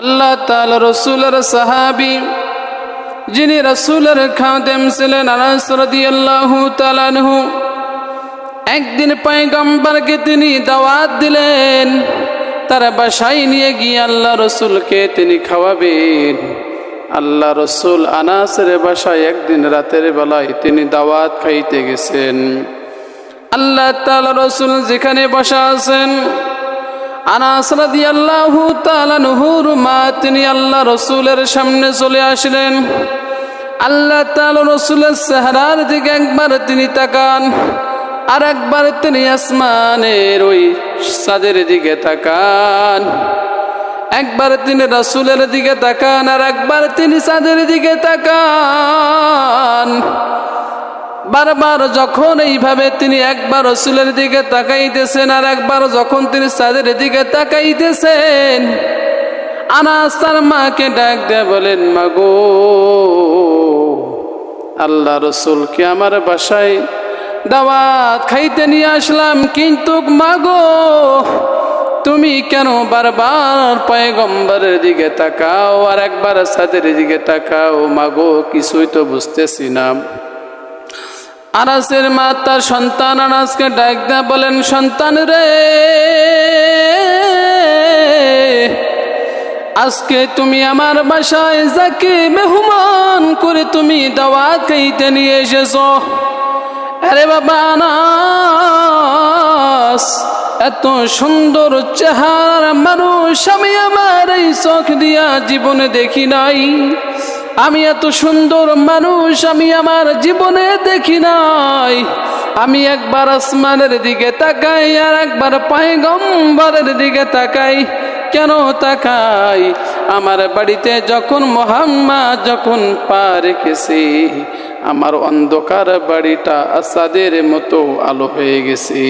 আল্লাহ তাআলা রসুলের সাহাবি, যিনি রসুলের খাদেম ছিলেন আনাস রাদিয়াল্লাহু তাআলা একদিন পয়গম্বরকে তিনি দাওয়াত দিলেন, তার বাসায় নিয়ে গিয়ে আল্লাহ রসুলকে তিনি খাওয়াবেন। আল্লাহ রসুল আনাসের বাসায় একদিন রাতের বেলায় তিনি দাওয়াত খাইতে গেছেন। আল্লাহ তাআলা রসুল যেখানে বসা আছেন আনাস রাদিয়াল্লাহু তাআলা নুহুর মা, তিনি আল্লাহ রসুলের সামনে চলে আসলেন। আল্লাহ তাআলা রসুলের চেহারার দিকে একবার তিনি তাকান, আর একবার তিনি আসমানের ওই সাদের দিকে তাকান। একবার তিনি রাসুলের দিকে তাকান, আর একবার তিনি চাঁদের দিকে তাকান। বারবার যখন এইভাবে তিনি একবার রসুলের দিকে তাকাইতেছেন আর একবার যখন তিনি সাদের দিকে তাকাইতেছেন, আনাস তার মাকে ডাক দেয়া বলেন, মাগো, আল্লাহ রসুলকে আমার বাসায় দাওয়াত খাইতে নিয়ে আসলাম, কিন্তু মাগো, তুমি কেন বারবার পয়গম্বরের দিকে তাকাও আর একবার সাদের দিকে তাকাও? মাগো, কিছুই তো বুঝতেছি না। আনাসের মা তার সন্তান আনাসকে ডাক দেয়া বলেন, সন্তান রে, আজকে তুমি আমার বাসায় যাকে মেহমান করে তুমি দাওয়াত খাইতে নিয়ে এসেছ। আরে বাবা আনাস, এত সুন্দর চেহার মানুষ আমি আমার এই চোখ দিয়া জীবনে দেখি নাই। আমি এত সুন্দর মানুষ, আমি আমার জীবনে দেখি নাই। আমি একবার আসমানের দিকে তাকাই আর একবার পায়গম্বরের দিকে তাকাই। কেন তাকাই? আমার বাড়িতে যখন মোহাম্মদ যখন পা রেখেছি, আমার অন্ধকার বাড়িটা আসাদের মতো আলো হয়ে গেছে।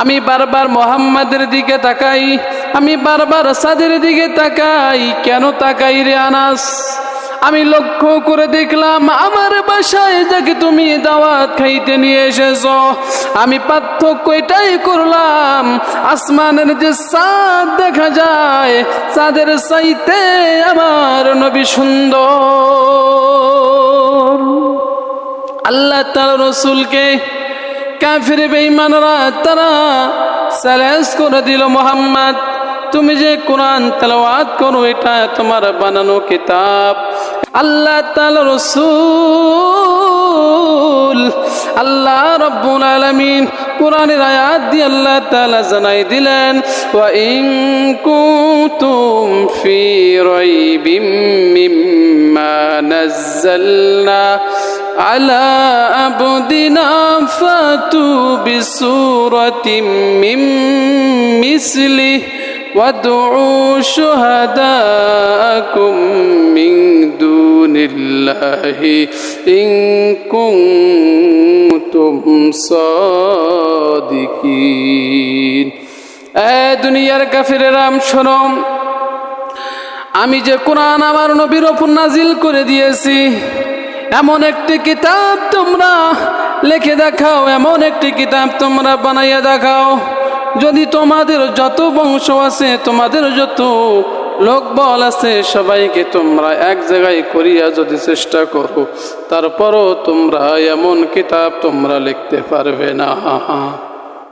আমি বারবার মোহাম্মদের দিকে তাকাই আমি বারবার সাদের দিকে তাকাই, কেন তাকাই রে আনাস? আমি লক্ষ্য করে দেখলাম, আমার বাসায় যাকে তুমি দাওয়াত খাইতে নিয়ে এসেছ। আমি পার্থক্য এটাই করলাম, আসমানের যে চাঁদ দেখা যায় চাঁদের চাইতে আমার নবী সুন্দর। আল্লাহ তার রসুলকে কাফির বেঈমানরা তারা চ্যালেঞ্জ করে দিল মোহাম্মদ। তুমি যে কোরআন তেলাওয়াত করো এটা তোমার বানানো কিতাব আল্লাহ তাল রসুল আল্লাহ রব্বুল আলমিন কোরআনের আয়াত দিয়ে আল্লাহ তালা জানাই দিলেন ওয়া ইন কুতুম ফি রাইবিম মিম্মা নাযালনা على عبدنا فاتوا بسورة من مثله وادعوا شهداءكم من دون الله إن كنتم صادقين এ দুনিয়ার কাফিরেরাম শোনম আমি যে কোরআন আমার নবীর ওপর নাজিল করে দিয়েছি এমন একটি কিতাব তোমরা লিখে দেখাও এমন একটি কিতাব তোমরা বানাইয়া দেখাও যদি তোমাদের যত বংশ আছে, তোমাদের যত লোক বল আছে, সবাইকে তোমরা এক জায়গায় করিয়া যদি চেষ্টা করো, তারপরও তোমরা এমন কিতাব তোমরা লিখতে পারবে না।